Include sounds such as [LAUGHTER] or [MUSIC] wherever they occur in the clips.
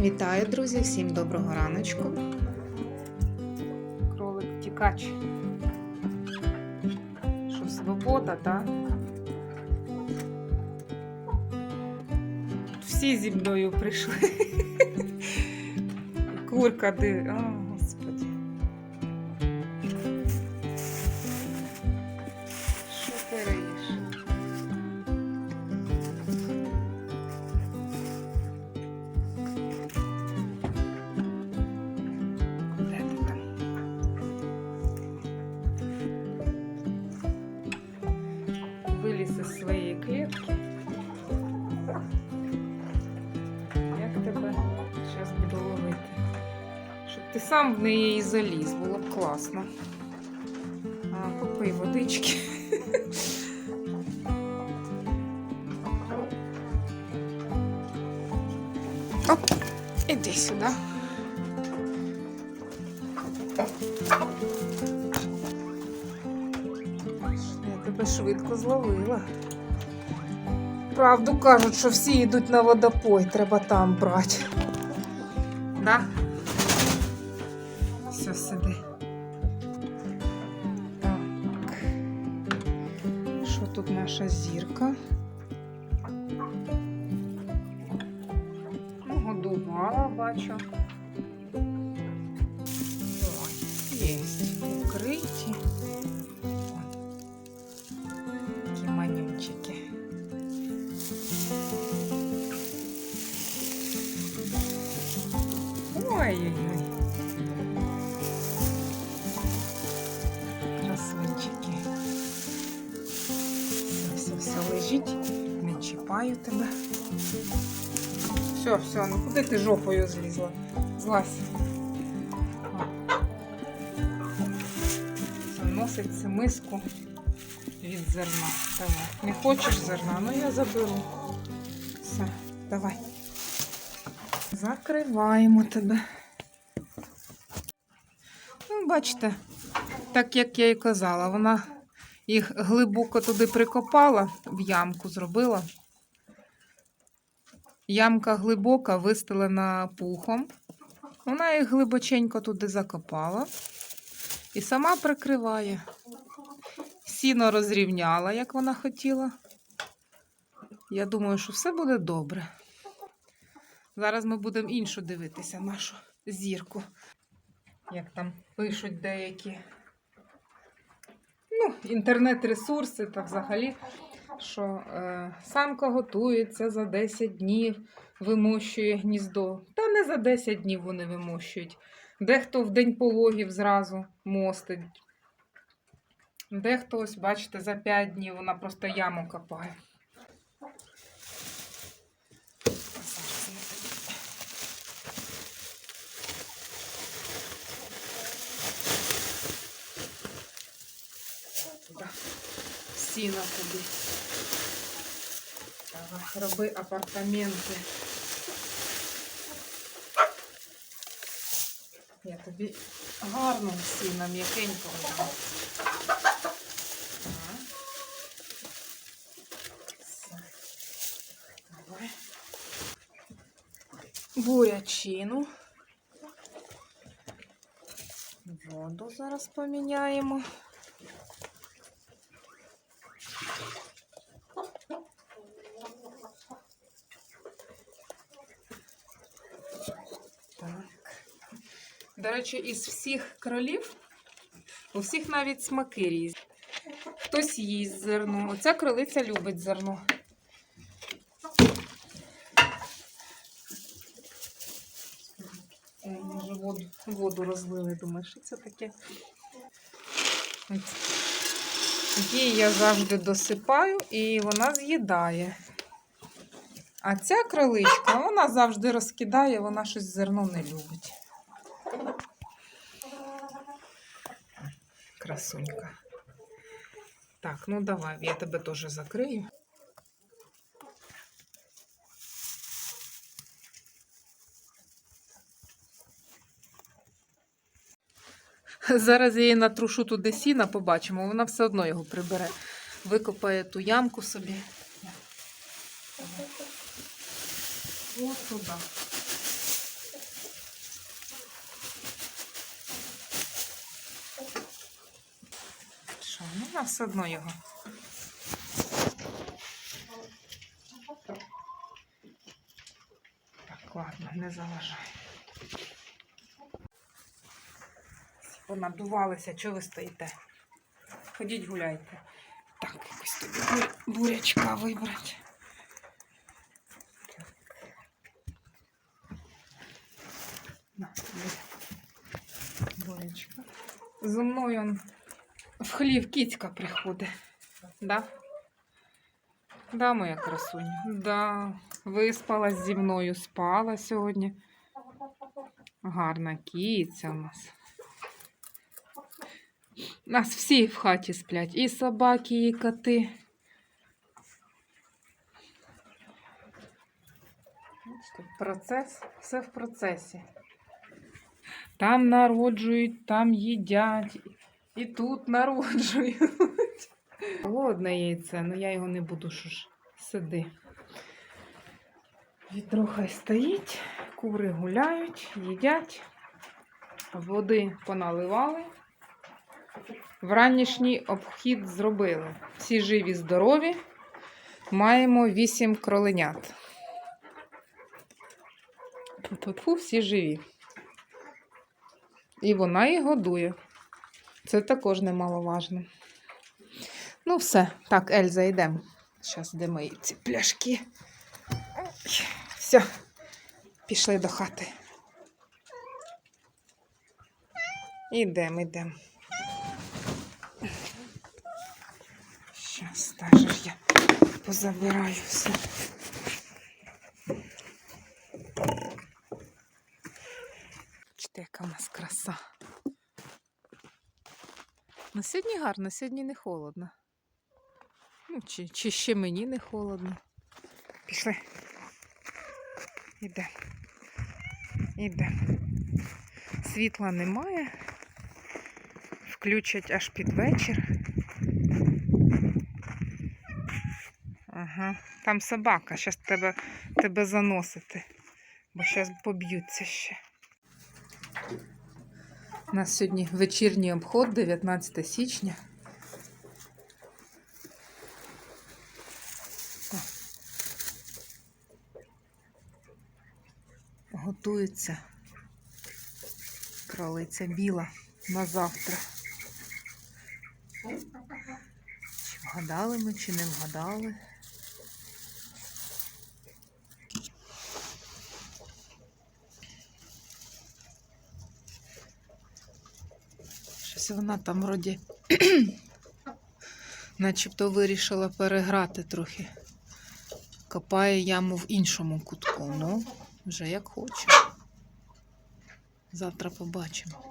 Вітаю, друзі! Всім доброго раночку. Кролик тікач. Що свобода, так? Всі зі мною прийшли. [LAUGHS] Курка ди. Сам в неї і заліз, було б класно. А, попий водички. Оп, іди сюди. Я тебе швидко зловила. Правду кажуть, що всі йдуть на водопой, треба там брати. Да? Все, сиди. Так. Що тут наша зірка? Ну, годувала, бачу. Вкриті. Такі манючики. Ой-ой-ой. Чіпаю тебе. Все, все, ну куди ти жопою злізла? Злазь. Заносить цю миску від зерна. Давай. Не хочеш зерна? Ну я заберу. Все, давай. Закриваємо тебе. Ну, бачите, так як я і казала, вона їх глибоко туди прикопала, в ямку зробила. Ямка глибока, вистелена пухом. Вона їх глибоченько туди закопала і сама прикриває. Сіно розрівняла, як вона хотіла. Я думаю, що все буде добре. Зараз ми будемо іншу дивитися, нашу зірку. Як там пишуть деякі ну, інтернет-ресурси та взагалі, що е, самка готується за 10 днів, вимощує гніздо. Та не за 10 днів вони вимощують. Дехто в день пологів зразу мостить. Дехто, ось, бачите, за 5 днів вона просто яму копає. Ми. Туди. Роби апартаменти. Я тобі гарного сіна, м'якенького дам. Давай. Бурячину. Воду зараз поміняємо. До речі, із всіх кролів у всіх навіть смаки різні. Хтось їсть зерно. Оця кролиця любить зерно. Може воду, воду розлили. Думаю, що це таке? Її я завжди досипаю і вона з'їдає. А ця кроличка, вона завжди розкидає, вона щось зерно не любить. Красунька. Так, ну давай, я тебе теж закрию. Зараз я її натрушу туди сіна, побачимо, вона все одно його прибере. Викопає ту ямку собі. Ось туди. Ну, вона все одно його. Так, ладно, не заважай. Понадувалися, чого ви стоїте? Ходіть гуляйте. Так, якось тобі бурячка вибрати. Бурячка. Зо мною он хлів кіцька приходить. Да? Да, моя красуня. Да. Виспалась зі мною, спала сьогодні. Гарна кіця у нас. Нас всі в хаті сплять. І собаки, і коти. Процес, все в процесі. Там народжують, там їдять, і тут народжують. Голодне яйце, але я його не буду, що ж сиди. Вітро хай стоїть, кури гуляють, їдять, води поналивали. Вранішній обхід зробили. Всі живі, здорові. Маємо вісім кроленят. Тьфу-тьфу, всі живі. І вона їх годує. Це також немаловажно. Ну, все. Так, Ельза, йдемо. Зараз де мої ці пляшки. Все, пішли до хати. Ідемо, йдемо. Зараз теж я позабираю все. Бачите, яка в нас краса. Ну, сьогодні гарно, сьогодні не холодно. Ну, чи, чи ще мені не холодно. Пішли. Ідемо. Ідемо. Світла немає. Включать аж під вечір. Ага. Там собака, зараз тебе, тебе заносити, бо зараз поб'ються ще. У нас сьогодні вечірній обход, 19 січня. Готується кролиця біла на завтра. Чи вгадали ми, чи не вгадали? Щось вона там вроді [CLEARS THROAT] начебто вирішила переграти трохи. Копає яму в іншому кутку. Ну, вже як хоче. Завтра побачимо.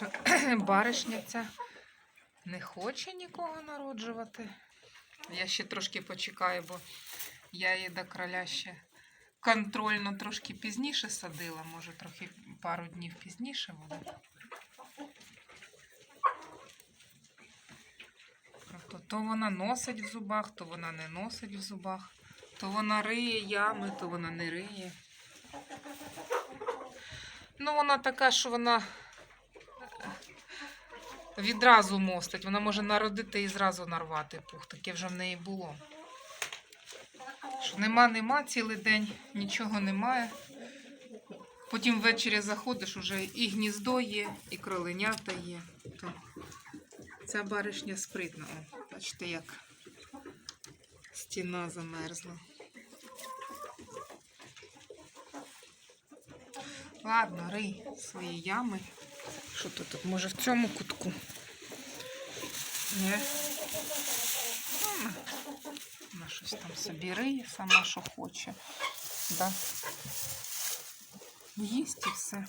Наша [CLEARS THROAT] баришня ця не хоче нікого народжувати. Я ще трошки почекаю, бо я її до кроля ще контрольно трошки пізніше садила, може трохи пару днів пізніше буде. Тобто то вона носить в зубах, то вона не носить в зубах, то вона риє ями, то вона не риє. Ну, вона така, що вона відразу мостить. Вона може народити і зразу нарвати пух. Таке вже в неї було. Що нема, нема цілий день, нічого немає. Потім ввечері заходиш, уже і гніздо є, і кроленята є. То ця баришня спритна. О, бачите, як стіна замерзла. Ладно, рий свої ями. Що тут? тут? Може в цьому кутку? Ні. Вона, щось там собі риє, сама що хоче. Да. Їсть і все.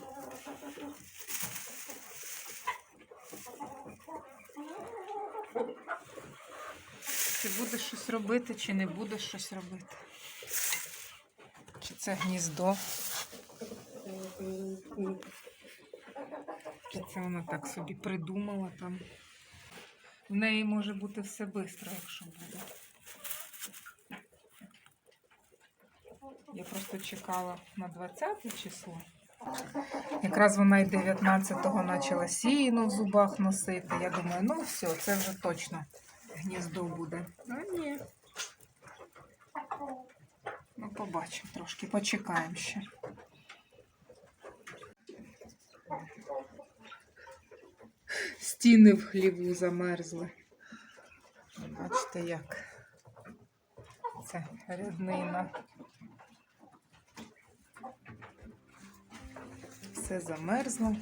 Ти будеш щось робити, чи не будеш щось робити? Чи це гніздо? Це вона так собі придумала там? В неї може бути все швидко, якщо буде. Я просто чекала на 20 число. Якраз вона і 19-го почала сіно в зубах носити. Я думаю, ну все, це вже точно гніздо буде. А ні. Ну, побачимо трошки, почекаємо ще. Стіни в хліву замерзли. Бачите, як це ряднина. Все замерзло.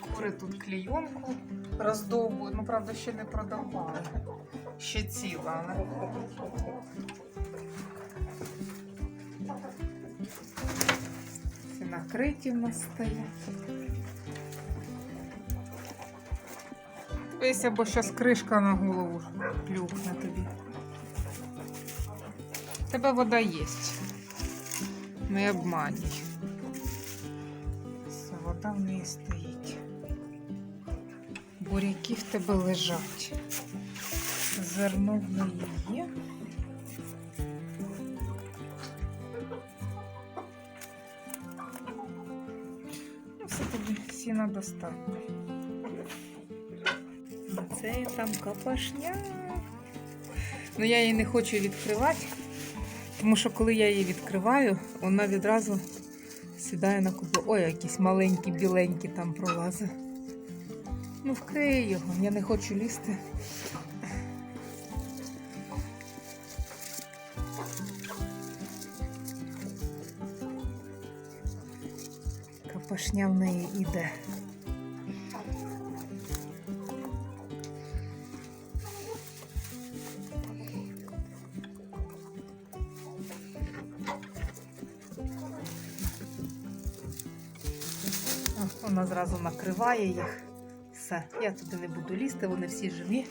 Кури тут клійонку роздовбують. Ну, правда, ще не продавали. Ще ціла, але. Накриті в нас стоять. Дивися, бо зараз кришка на голову плюхне тобі. В Тебе вода є. Не обманюй. Все, вода в неї стоїть. Буряки в тебе лежать. Зерно в неї є. Достатньо. Це там капашня. Ну я її не хочу відкривати, тому що коли я її відкриваю, вона відразу сідає на кубу. Ой, якісь маленькі, біленькі там пролази. Ну, вкрий його, я не хочу лізти. Капашня в неї іде. Вона зразу накриває їх. Все, я туди не буду лізти, вони всі живі.